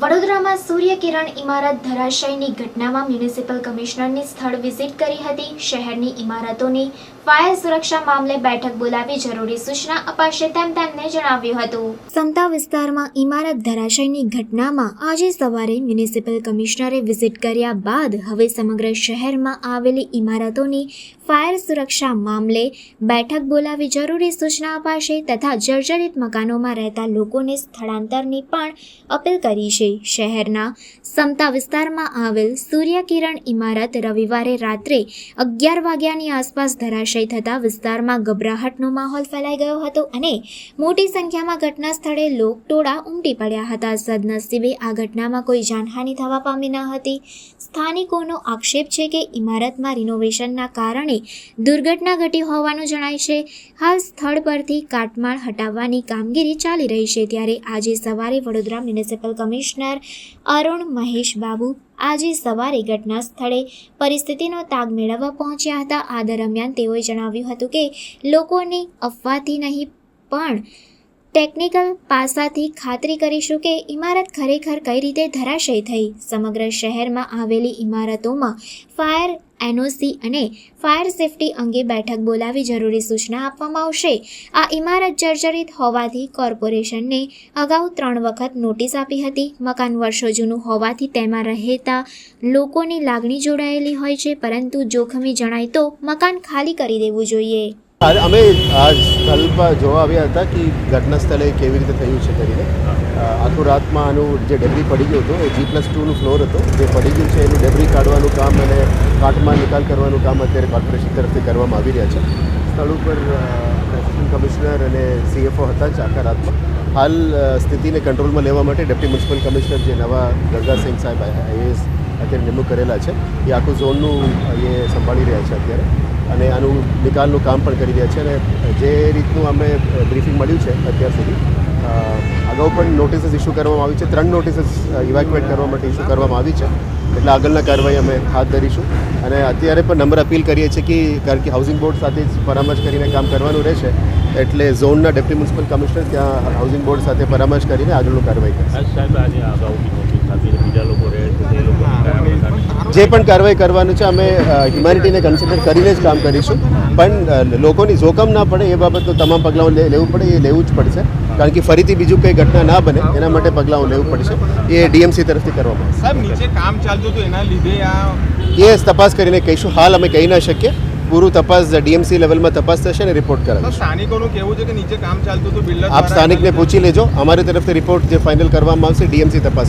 વડોદરામાં સૂર્યકિરણ ઇમારત ધરાશયની ઘટનામાં મ્યુનિસિપલ કમિશનરની સ્થળ વિઝિટ કરી હતી. શહેરની ઇમારતોની ફાયર સુરક્ષા મામલે બેઠક બોલાવી જરૂરી સૂચના અપાશે તેમ તેમને જણાવ્યું હતું. સમતા વિસ્તારમાં ઇમારત ધરાશયની ઘટનામાં આજે સવારે મ્યુનિસિપલ કમિશનરે વિઝિટ કર્યા બાદ હવે સમગ્ર શહેરમાં આવેલી ઇમારતોની ફાયર સુરક્ષા મામલે બેઠક બોલાવી જરૂરી સૂચના અપાશે તથા જર્જરિત મકાનોમાં રહેતા લોકોને સ્થળાંતરની પણ અપીલ કરી છે. શહેરના સમતા વિસ્તારમાં આવેલ સૂર્યકિરણ ઇમારત રવિવારે રાત્રે અગિયાર વાગ્યાની આસપાસ ધરાશય થતાં વિસ્તારમાં ગભરાહટનો માહોલ ફેલાઈ ગયો હતો અને મોટી સંખ્યામાં ઘટના સ્થળે લોકટોળા ઉમટી પડ્યા હતા. સદનસીબે આ ઘટનામાં કોઈ જાનહાનિ થવા પામી ન હતી. સ્થાનિકોનો આક્ષેપ છે કે ઇમારતમાં રિનોવેશનના કારણે દુર્ઘટના ઘટી હોવાનું જણાય છે. હાલ સ્થળ પરથી કાટમાળ હટાવવાની કામગીરી ચાલી રહી છે. ત્યારે આજે સવારે વડોદરા મ્યુનિસિપલ કમિશનર અરુણ મહેશ બાબુ આજે સવારે ઘટના સ્થળે પરિસ્થિતિનો તાગ મેળવવા પહોંચ્યા હતા. આ દરમિયાન તેઓએ જણાવ્યું હતું કે લોકોને અફવાથી નહીં, પણ ટેકનિકલ પાસાથી ખાતરી કરીશું કે ઇમારત ખરેખર કઈ રીતે ધરાશય થઈ. સમગ્ર શહેરમાં આવેલી ઇમારતોમાં ફાયર, એનઓસી અને ફાયર સેફટી અંગે બેઠક બોલાવી જરૂરી સૂચના આપવામાં આવશે. આ ઇમારત જર્જરિત હોવાથી કોર્પોરેશનને અગાઉ ત્રણ વખત નોટિસ આપી હતી. મકાન વર્ષો જૂનું હોવાથી તેમાં રહેતા લોકોની લાગણી જોડાયેલી હોય છે, પરંતુ જોખમી જણાય તો મકાન ખાલી કરી દેવું જોઈએ. અમે આ સ્થળમાં જોવા આવ્યા હતા કે ઘટના સ્થળે કેવી રીતે થયું છે કરીને. આખું રાતમાં આનું જે ડેબરી પડી ગયું હતું એ જી પ્લસ ટુનું ફ્લોર હતો. જે પડી ગયું છે એનું ડેબ્રી કાઢવાનું કામ અને કાટમાં નિકાલ કરવાનું કામ અત્યારે કોર્પોરેશન તરફથી કરવામાં આવી રહ્યા છે. સ્થળ ઉપર એસિસ્ટન્ટ કમિશનર અને સીએફઓ હતા જ આખા રાતમાં. હાલ સ્થિતિને કંટ્રોલમાં લેવા માટે ડેપ્ટી મ્યુનિસિપલ કમિશનર જે નવા ગંગાસિંહ સાહેબ આઈએએસ અત્યારે નિમણૂક કરેલા છે. એ આખું ઝોનનું એ સંભાળી રહ્યા છે અત્યારે. અને આનું નિકાલનું કામ પણ કરી રહ્યા છે અને જે રીતનું અમને બ્રીફિંગ મળ્યું છે અત્યાર સુધી અગાઉ પણ નોટિસીસ ઇસ્યુ કરવામાં આવી છે, ત્રણ નોટિસીસ ઇવેક્યુએટ કરવા માટે ઇસ્યુ કરવામાં આવી છે, એટલે આગળના કાર્યવાહી અમે હાથ ધરીશું. અને અત્યારે પણ નંબર અપીલ કરીએ છીએ કે, કારણ કે હાઉસિંગ બોર્ડ સાથે જ પરામર્શ કરીને કામ કરવાનું રહેશે, એટલે ઝોનના ડેપ્યુટી મ્યુનિસિપલ કમિશનર ત્યાં હાઉસિંગ બોર્ડ સાથે પરામર્શ કરીને આગળનું કાર્યવાહી કરશે. સાહેબ આજે અગાઉ બીજા લોકો રહે છે, તે લોકો જે પણ કાર્યવાહી કરવાનું છે અમે હ્યુમેનિટીને કન્સિડર કરીને જ કામ કરીશું. પણ લોકોની જોખમ ના પડે એ બાબતનું તમામ પગલાં લેવું પડે એ લેવું જ પડશે. કારણ કે ફરીથી બીજું કંઈ ઘટના ના બને એના માટે પગલાં લેવું પડશે. એ ડીએમસી તરફથી કરવામાં સાહેબ નીચે કામ ચાલતું હતું એના લીધે આ એ તપાસ કરીને કહીશું. હાલ અમે કહી ના શકીએ. પૂરું તપાસ ડીએમસી લેવલમાં તપાસ થશે અને રિપોર્ટ કરાવીશું. સ્થાનિકોનું કહેવું છે કે નીચે કામ ચાલતું હતું બિલ્ડર આપ સ્થાનિકને પૂછી લેજો. અમારી તરફથી રિપોર્ટ જે ફાઇનલ કરવામાં આવશે ડીએમસી તપાસ